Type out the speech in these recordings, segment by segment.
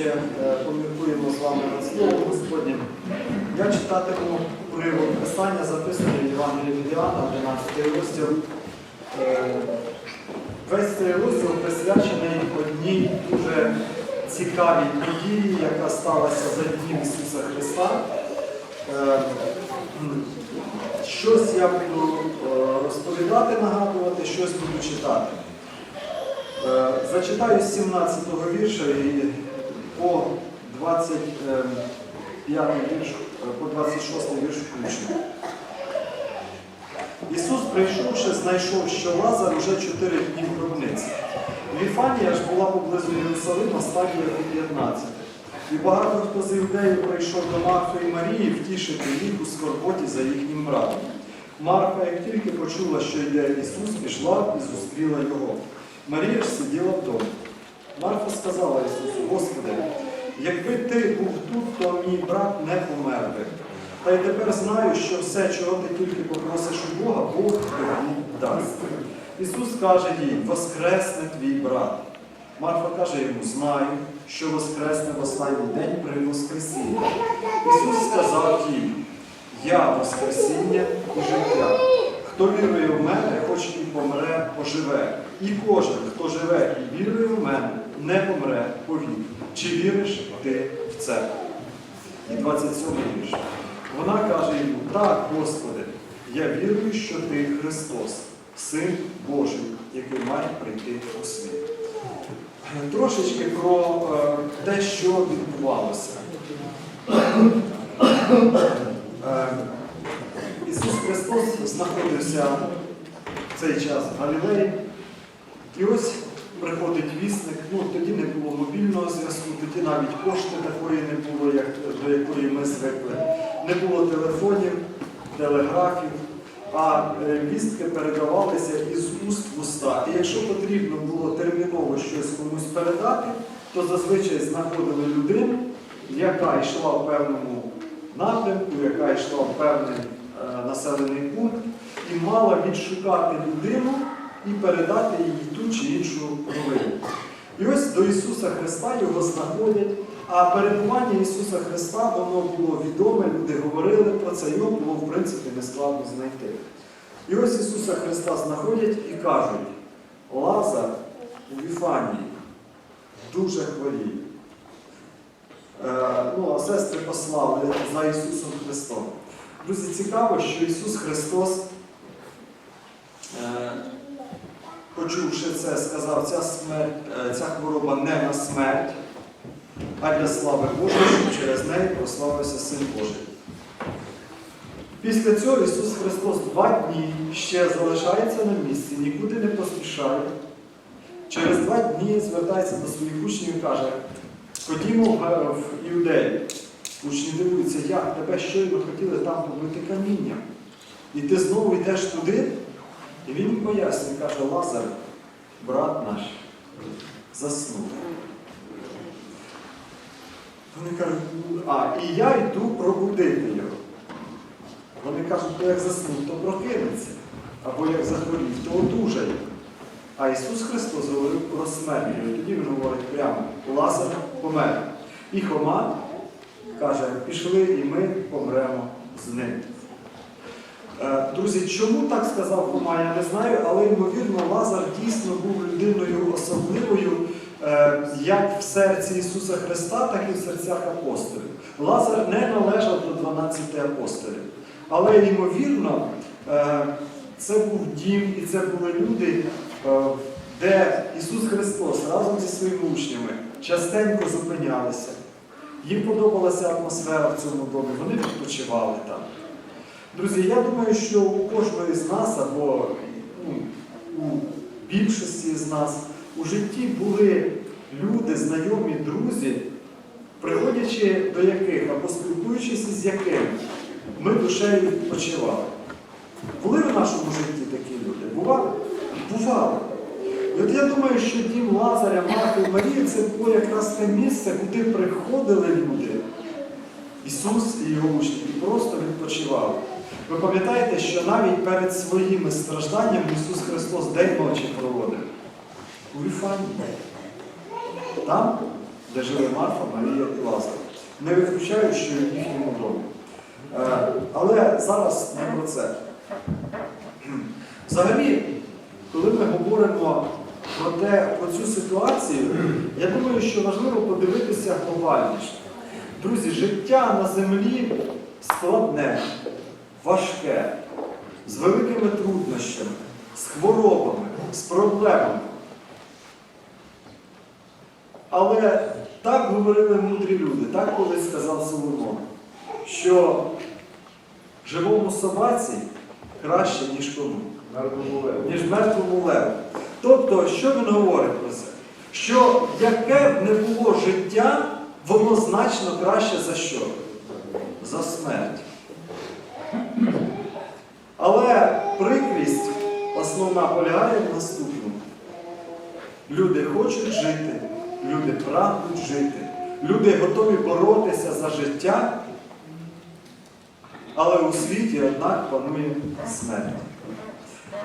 ще е, поміркуємо з вами над Словом Господнім. Я читатиму уривок Писання, записаний в Євангелії від Іоанна, 12 розділ. Е, Весь цей розділ присвячений одній дуже цікавій події, яка сталася за днів Ісуса Христа. Е, Щось я буду розповідати, нагадувати, щось буду читати. Зачитаю з 17-го вірша і по 25 вірш, е, по 26 вірш включно. Ісус, прийшовши, знайшов, що Лазар уже чотири дні в гробниці. Віфанія ж була поблизу Єрусалима стадія у 15. І багато хто з юдеїв прийшов до Марфи і Марії втішити їх у скорботі за їхнім братом. Марфа, як тільки почула, що йде Ісус, пішла і зустріла його. Марія ж сиділа вдома. Марфа сказала Ісусу, Господи, якби ти був тут, то мій брат не помер би. Та й тепер знаю, що все, чого ти тільки попросиш у Бога, Бог тобі дасть. Ісус каже їй, воскресне твій брат. Марфа каже йому, знаю, що воскресне в останній день при Воскресінні. Ісус сказав їй, я Воскресіння і життя. Хто вірує в мене, хоч і помре, поживе. І кожен, хто живе і вірує в мене, не помре повік. Чи віриш ти в це? І 27 вірш. Вона каже йому, так, Господи, я вірую, що ти Христос, Син Божий, який має прийти у світ. Трошечки про е, те, що відбувалося. Е, Ісус Христос знаходився в цей час в Галілеї. І ось приходить вісник, ну тоді не було мобільного зв'язку, тоді навіть пошти такої не було, як, до якої ми звикли. Не було телефонів, телеграфів, а е, вістки передавалися із уст в уста. І якщо потрібно було терміново щось комусь передати, то зазвичай знаходили людину, яка йшла в певному напрямку, яка йшла в певний е, населений пункт, і мала відшукати людину і передати їй ту чи іншу новину. І ось до Ісуса Христа його знаходять, а перебування Ісуса Христа воно було відоме, люди говорили про це, його було в принципі нескладно знайти. І ось Ісуса Христа знаходять і кажуть, Лазар у Віфанії дуже хворіє. Е, ну, а сестри послали за Ісусом Христом. Друзі, цікаво, що Ісус Христос, е, почувши це, сказав, ця, смерть, е, ця хвороба не на смерть, а для слави Божої, щоб через неї прославився Син Божий. Після цього Ісус Христос два дні ще залишається на місці, нікуди не поспішає. Через два дні звертається до своїх учнів і каже, ходімо в Іудею. Учні дивуються, як тебе щойно хотіли там побити камінням. І ти знову йдеш туди, і він пояснює, каже, Лазар, брат наш, заснув. Вони кажуть, а, і я йду пробудити його. Вони кажуть, то як заснув, то прокинеться, або як захворів, то одужає. А Ісус Христос говорив про смерть. І тоді Він говорить прямо, Лазар помер. І Хома каже, пішли і ми помремо з ним. Е, Друзі, чому так сказав Хома, я не знаю, але ймовірно, Лазар дійсно був людиною особливою, е, як в серці Ісуса Христа, так і в серцях апостолів. Лазар не належав до 12 апостолів. Але ймовірно, е, це був дім і це були люди, де Ісус Христос разом зі своїми учнями частенько зупинялися. Їм подобалася атмосфера в цьому домі, вони відпочивали там. Друзі, я думаю, що у кожної з нас, або ну, у більшості з нас у житті були люди, знайомі, друзі, приходячи до яких або спілкуючись з якими ми душею відпочивали. Були в нашому житті такі люди? Бували? Бували. І от я думаю, що дім Лазаря, Марти і Марії це було якраз те місце, куди приходили люди, Ісус і його учні, і просто відпочивали. Ви пам'ятаєте, що навіть перед своїми стражданнями Ісус Христос день ночі проводив у Віфанії. Там де жили Марфа, Марія і Лазар. Не виключаю, що в їхньому домі. Е, Але зараз не про це. Взагалі, коли ми говоримо про, те, про цю ситуацію, я думаю, що важливо подивитися глобальніше. Друзі, життя на землі складне, важке, з великими труднощами, з хворобами, з проблемами. Але так говорили мудрі люди, так колись сказав Соломон, що живому собаці краще, ніж кому ніж мертвому леву. Тобто, що він говорить про це? Що яке б не було життя, воно значно краще за що? За смерть. Але прикрість основна полягає в наступному. Люди хочуть жити, люди прагнуть жити, люди готові боротися за життя, але у світі, однак, панує смерть.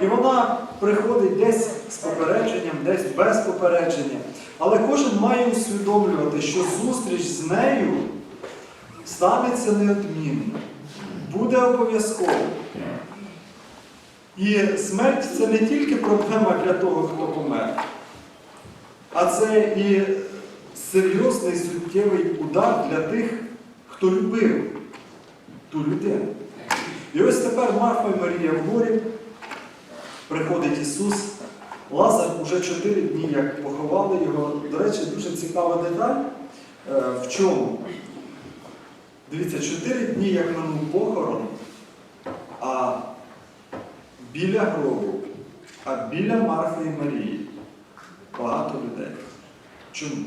І вона приходить десь з попередженням, десь без попередження. Але кожен має усвідомлювати, що зустріч з нею станеться неодмінно, буде обов'язково. І смерть це не тільки проблема для того, хто помер, а це і серйозний суттєвий удар для тих, хто любив ту людину. І ось тепер Марфа і Марія в горі. Приходить Ісус. Лазар уже чотири дні, як поховали його. До речі, дуже цікава деталь. Е, В чому? Дивіться, чотири дні, як минув похорон, а біля гробу, а біля Марфи і Марії багато людей. Чому?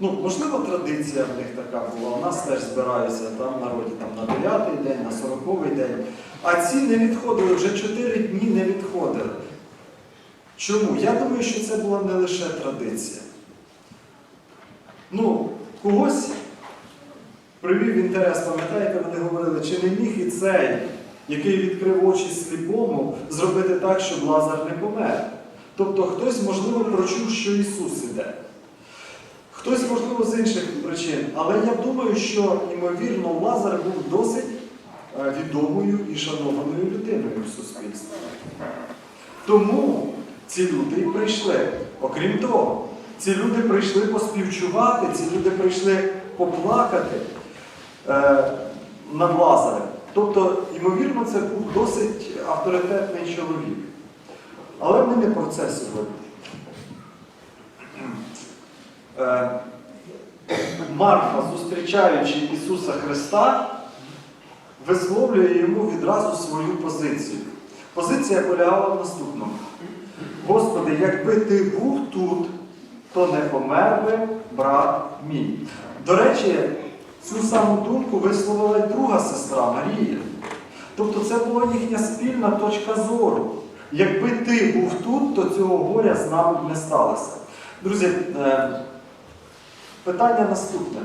Ну, можливо, традиція в них така була. У нас теж збираються там народі там, на 9-й день, на 40-й день. А ці не відходили, вже 4 дні не відходили. Чому? Я думаю, що це була не лише традиція. Ну, когось привів інтерес, пам'ятаєте, вони говорили, чи не міг і цей, який відкрив очі сліпому, зробити так, щоб Лазар не помер. Тобто хтось, можливо, прочув, що Ісус іде. Хтось, можливо, з інших причин. Але я думаю, що, ймовірно, Лазар був досить е, відомою і шанованою людиною в суспільстві. Тому ці люди і прийшли. Окрім того, ці люди прийшли поспівчувати, ці люди прийшли поплакати е, над Лазарем. Тобто, ймовірно, це був досить авторитетний чоловік. Але ми не про це сьогодні. Е, Марфа, зустрічаючи Ісуса Христа, висловлює йому відразу свою позицію. Позиція полягала в наступному. Господи, якби ти був тут, то не помер би брат мій. До речі, цю саму думку висловила й друга сестра Марія. Тобто це була їхня спільна точка зору. Якби ти був тут, то цього горя з нами не сталося. Друзі, е, питання наступне.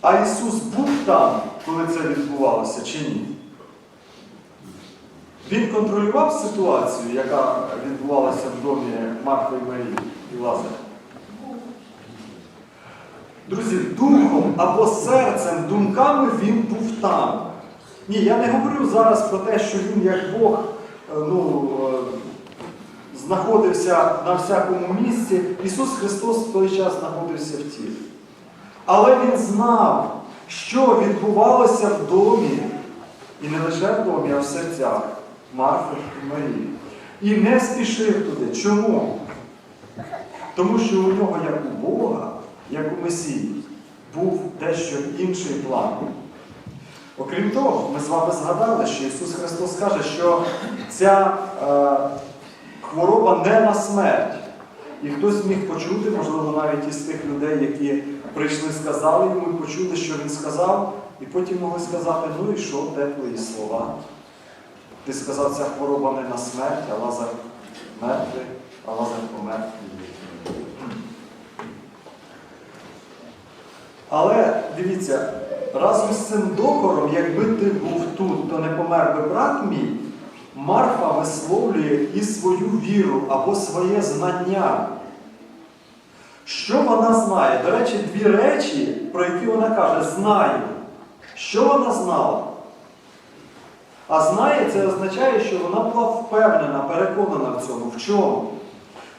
А Ісус був там, коли це відбувалося, чи ні? Він контролював ситуацію, яка відбувалася в домі Марфи і Марії і Лазаря? Друзі, духом або серцем, думками він був там. Ні, я не говорю зараз про те, що він як Бог е, ну, е, знаходився на всякому місці. Ісус Христос в той час знаходився в тілі. Але Він знав, що відбувалося в домі, і не лише в домі, а в серцях Марфи і Марії. І не спішив туди. Чому? Тому що у нього, як у Бога, як у Месії, був дещо інший план. Окрім того, ми з вами згадали, що Ісус Христос каже, що ця е, хвороба не на смерть. І хтось міг почути, можливо, навіть із тих людей, які прийшли, сказали йому і почули, що він сказав, і потім могли сказати, ну і що, де твої слова? Ти сказав, ця хвороба не на смерть, а Лазар мертвий, а Лазар помер. Але дивіться, разом з цим докором, якби ти був тут, то не помер би брат мій, Марфа висловлює і свою віру або своє знання. Що вона знає? До речі, дві речі, про які вона каже, знаю. Що вона знала? А знає, це означає, що вона була впевнена, переконана в цьому. В чому?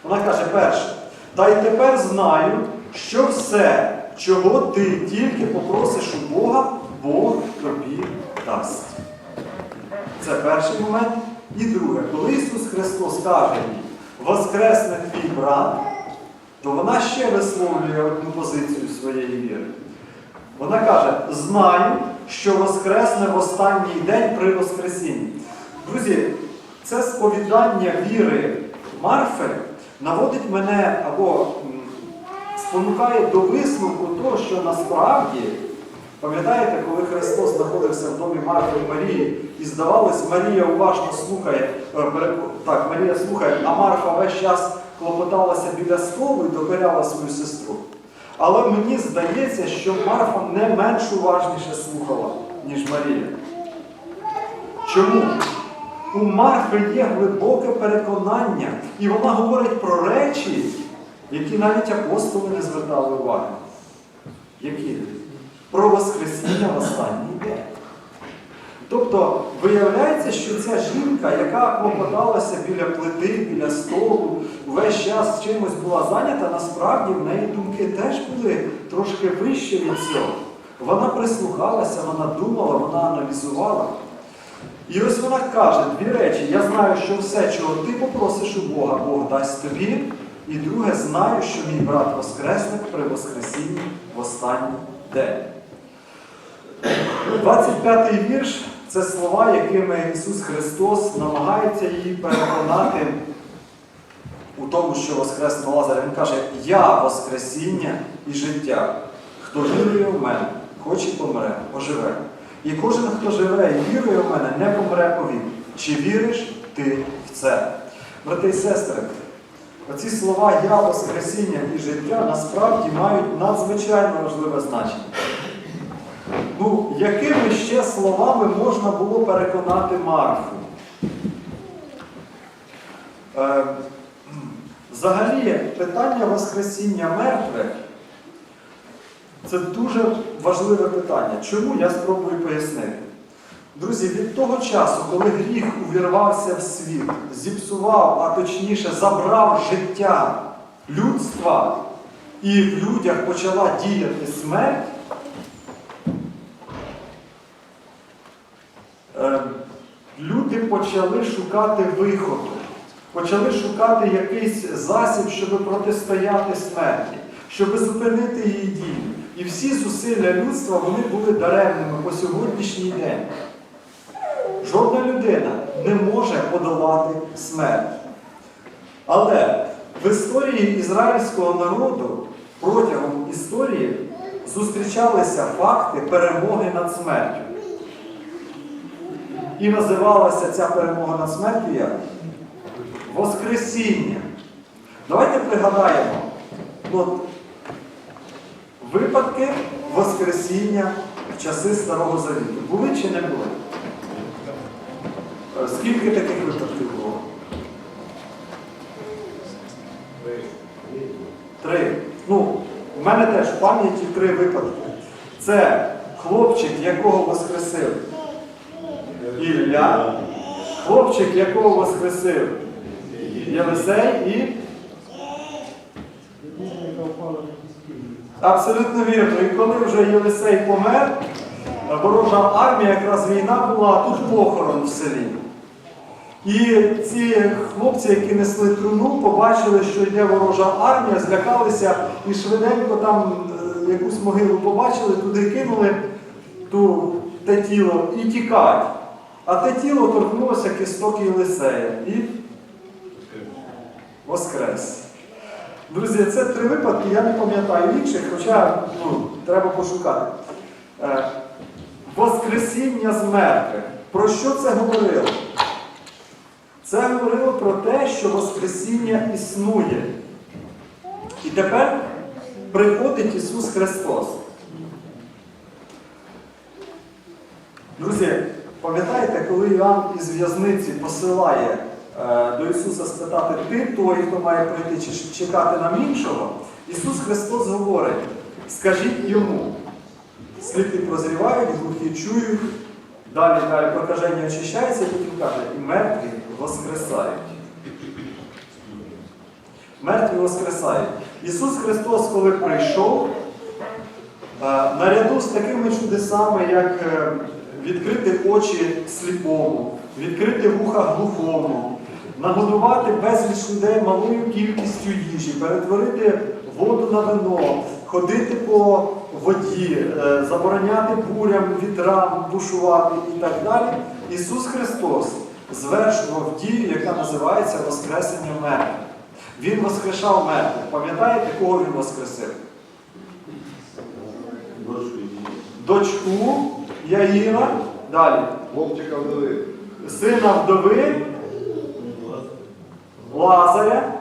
Вона каже, перше, та й тепер знаю, що все, чого ти тільки попросиш у Бога, Бог тобі дасть. Це перший момент. І друге, коли Ісус Христос каже їй, воскресне твій брат, то вона ще висловлює одну позицію своєї віри. Вона каже, знаю, що воскресне в останній день при Воскресінні. Друзі, це сповідання віри Марфи наводить мене або спонукає до висновку того, що насправді, пам'ятаєте, коли Христос знаходився в домі Марфи і Марії, і здавалось, Марія уважно слухає, е, так, Марія слухає, а Марфа весь час клопоталася біля столу і докоряла свою сестру. Але мені здається, що Марфа не менш уважніше слухала, ніж Марія. Чому? У Марфи є глибоке переконання, і вона говорить про речі, які навіть апостоли не звертали уваги. Які? Про Воскресіння в останній день. Тобто виявляється, що ця жінка, яка клопоталася біля плити, біля столу, весь час чимось була зайнята, насправді в неї думки теж були трошки вищі від цього. Вона прислухалася, вона думала, вона аналізувала. І ось вона каже дві речі. Я знаю, що все, чого ти попросиш у Бога, Бог дасть тобі. І друге, знаю, що мій брат воскресне при Воскресінні в останній день. 25-й вірш це слова, якими Ісус Христос намагається її переконати у тому, що Воскресне Лазаря. Він каже, я Воскресіння і життя. Хто вірує в мене, хоч і помре, оживе. І кожен, хто живе і вірує в мене, не помре повік. Чи віриш ти в це? Брати і сестри, оці слова Я Воскресіння і життя насправді мають надзвичайно важливе значення. Ну, якими ще словами можна було переконати Марфу? Е, взагалі, питання Воскресіння мертвих це дуже важливе питання. Чому я спробую пояснити? Друзі, від того часу, коли гріх увірвався в світ, зіпсував, а точніше забрав життя людства, і в людях почала діяти смерть, е, люди почали шукати виходу, почали шукати якийсь засіб, щоб протистояти смерті, щоб зупинити її дію. І всі зусилля людства вони були даремними по сьогоднішній день. Жодна людина не може подолати смерть. Але в історії ізраїльського народу протягом історії зустрічалися факти перемоги над смертю. І називалася ця перемога над смертю як Воскресіння. Давайте пригадаємо от, випадки Воскресіння в часи Старого Завіту. Були чи не були? Е, Скільки таких випадків було? Три. Ну, у мене теж в пам'яті три випадки. Це хлопчик, якого воскресив Ілля, хлопчик, якого воскресив Єлисей і. Абсолютно вірно. І коли вже Єлисей помер, ворожа армія, якраз війна була, а тут похорон в селі. І ці хлопці, які несли труну, побачили, що йде ворожа армія, злякалися і швиденько там е, якусь могилу побачили, туди кинули ту, те тіло і тікають. А те тіло торкнулося кісток Єлисея і воскрес. Друзі, це три випадки, я не пам'ятаю інших, хоча ну, треба пошукати. Е, Воскресіння з мертвих. Про що це говорило? Це говорило про те, що Воскресіння існує. І тепер приходить Ісус Христос. Друзі, пам'ятаєте, коли Іоанн із в'язниці посилає е, до Ісуса спитати, ти той, хто має прийти, чи чекати нам іншого, Ісус Христос говорить, скажіть йому, сліпі прозрівають, глухі чують, далі далі прокаження очищається, потім каже, і мертві воскресають. Мертві воскресають. Ісус Христос, коли прийшов, е, наряду з такими чудесами, як е, відкрити очі сліпому, відкрити вуха глухому, нагодувати безліч людей малою кількістю їжі, перетворити воду на вино, ходити по воді, е, забороняти бурям, вітрам, бушувати і так далі. Ісус Христос звершував дію, яка називається Воскресення мертвих. Він воскрешав мертвих. Пам'ятаєте, кого він воскресив? Дочку Яїра, далі, Хлопчика вдови. сина вдови, Лазаря.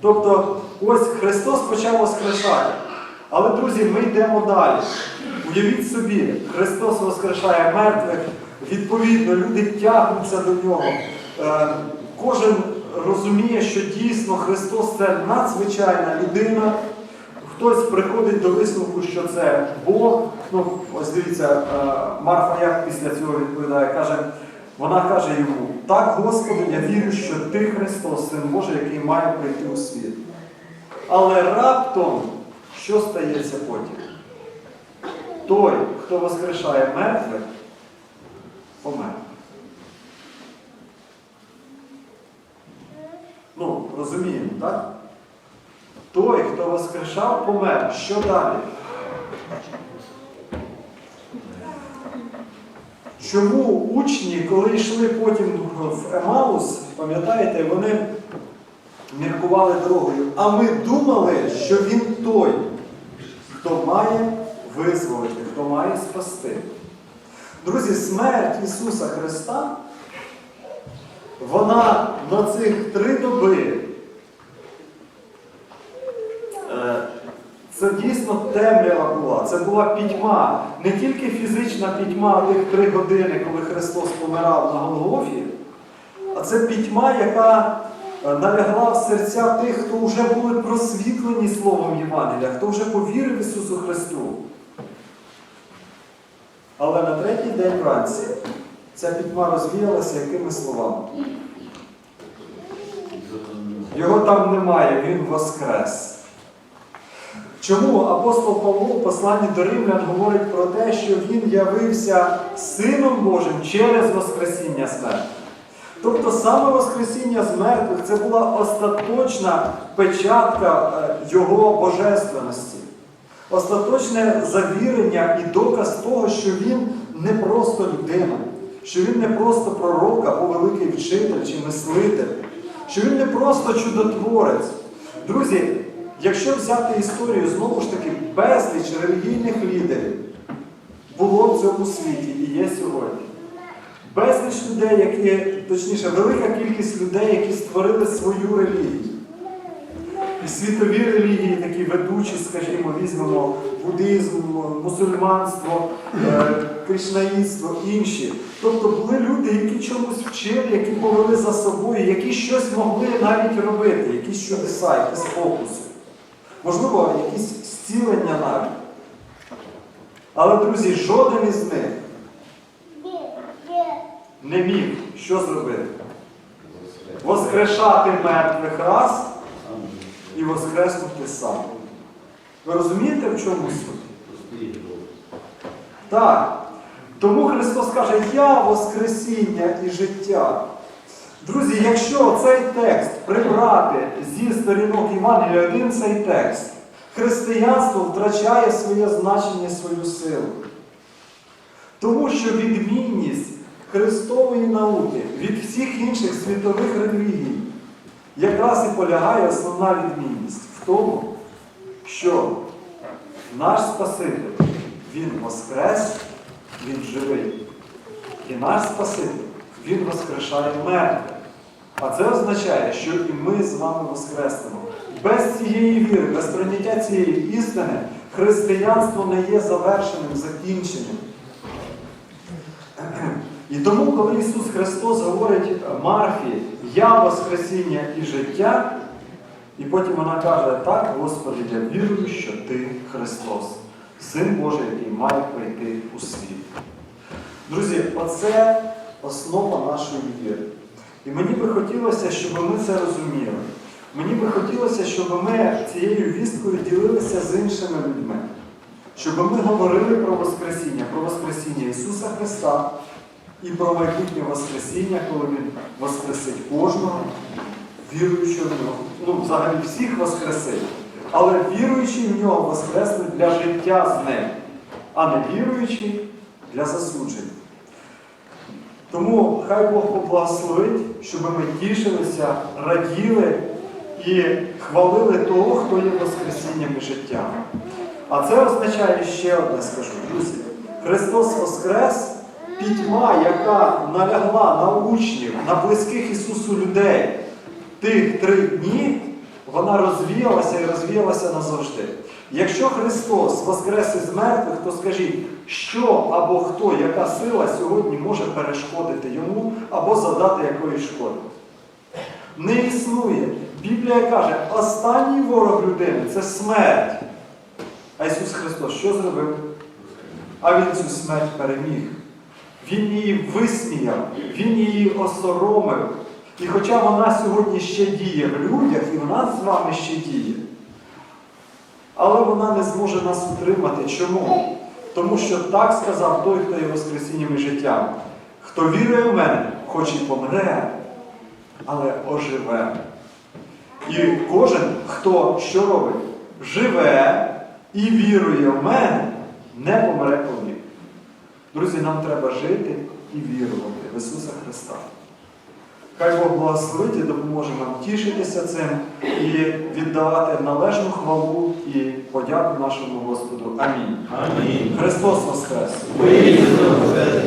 Тобто ось Христос почав воскрешати. Але, друзі, ми йдемо далі. Уявіть собі, Христос воскрешає мертвих, відповідно, люди тягнуться до нього. Е, Кожен розуміє, що дійсно Христос це надзвичайна людина. Хтось приходить до висновку, що це Бог. Ну, ось дивіться, е, Марфа як після цього відповідає, каже, вона каже йому, так, Господи, я вірю, що Ти Христос, Син Божий, який має прийти у світ. Але раптом, що стається потім? Той, хто воскрешає мертвих, помер. Ну, розуміємо, так? Той, хто воскрешав, помер. Що далі? Чому учні, коли йшли потім в Емаус, пам'ятаєте, вони міркували дорогою, а ми думали, що він той, хто має визволити, хто має спасти. Друзі, смерть Ісуса Христа, вона на цих три доби Е, Це дійсно темрява була, це була пітьма. Не тільки фізична пітьма тих три години, коли Христос помирав на Голгофі, а це пітьма, яка е, налягла в серця тих, хто вже були просвітлені Словом Євангелія, хто вже повірив Ісусу Христу. Але на третій день вранці ця пітьма розвіялася якими словами? Його там немає, він воскрес. Чому апостол Павло в посланні до Римлян говорить про те, що він явився Сином Божим через Воскресіння смерті? Тобто саме Воскресіння з мертвих це була остаточна печатка е, Його божественності, остаточне завірення і доказ того, що він не просто людина, що він не просто пророк або великий вчитель чи мислитель, що він не просто чудотворець. Друзі, якщо взяти історію, знову ж таки, безліч релігійних лідерів було в цьому світі і є сьогодні. Безліч людей, які, точніше, велика кількість людей, які створили свою релігію. І світові релігії, такі ведучі, скажімо, візьмемо буддизм, мусульманство, е, кришнаїдство, інші. Тобто були люди, які чомусь вчили, які повели за собою, які щось могли навіть робити, якісь чудеса, якісь фокуси. Можливо, якісь зцілення навіть. Але, друзі, жоден із них не міг що зробити? Воскрешати мертвих раз і воскреснути сам. Ви розумієте, в чому суть? Так. Тому Христос каже, я Воскресіння і життя. Друзі, якщо цей текст прибрати зі сторінок Євангелія один цей текст, християнство втрачає своє значення, свою силу. Тому що відмінність Христової науки від всіх інших світових релігій якраз і полягає основна відмінність в тому, що наш Спаситель, Він воскрес, Він живий. І наш Спаситель, Він воскрешає мертвих. А це означає, що і ми з вами воскреснемо. Без цієї віри, без прийняття цієї істини, християнство не є завершеним, закінченим. І тому, коли Ісус Христос говорить Марфі, я Воскресіння і життя, і потім вона каже, так, Господи, я вірую, що Ти Христос, Син Божий, який має прийти у світ. Друзі, оце основа нашої віри. І мені би хотілося, щоб ми це розуміли. Мені би хотілося, щоб ми цією вісткою ділилися з іншими людьми. Щоб ми говорили про Воскресіння, про Воскресіння Ісуса Христа і про майбутнє Воскресіння, коли Він воскресить кожного, віруючого в нього. Ну, взагалі всіх воскресить. Але віруючий в нього воскреснуть для життя з ним, а не віруючий для засудження. Тому хай Бог поблагословить, щоб ми тішилися, раділи і хвалили того, хто є Воскресінням і життям. А це означає ще одне скажу, друзі. Христос Воскрес, пітьма, яка налягла на учнів, на близьких Ісусу людей тих три дні, вона розвіялася і розвіялася назавжди. Якщо Христос воскрес із мертвих, то скажіть, що або хто, яка сила сьогодні може перешкодити йому або завдати якоїсь шкоди? Не існує. Біблія каже, останній ворог людини це смерть. А Ісус Христос що зробив? А Він цю смерть переміг. Він її висміяв, Він її осоромив. І хоча вона сьогодні ще діє в людях, і вона з вами ще діє, але вона не зможе нас утримати. Чому? Тому що так сказав той, хто є Воскресінням і життям. Хто вірує в мене, хоч і помре, але оживе. І кожен, хто що робить, живе і вірує в мене, не помре повік. Друзі, нам треба жити і вірувати в Ісуса Христа. Хай Бог благословить і допоможе нам тішитися цим і віддавати належну хвалу і подяку нашому Господу. Амінь. Амінь. Христос Воскрес! Воскрес!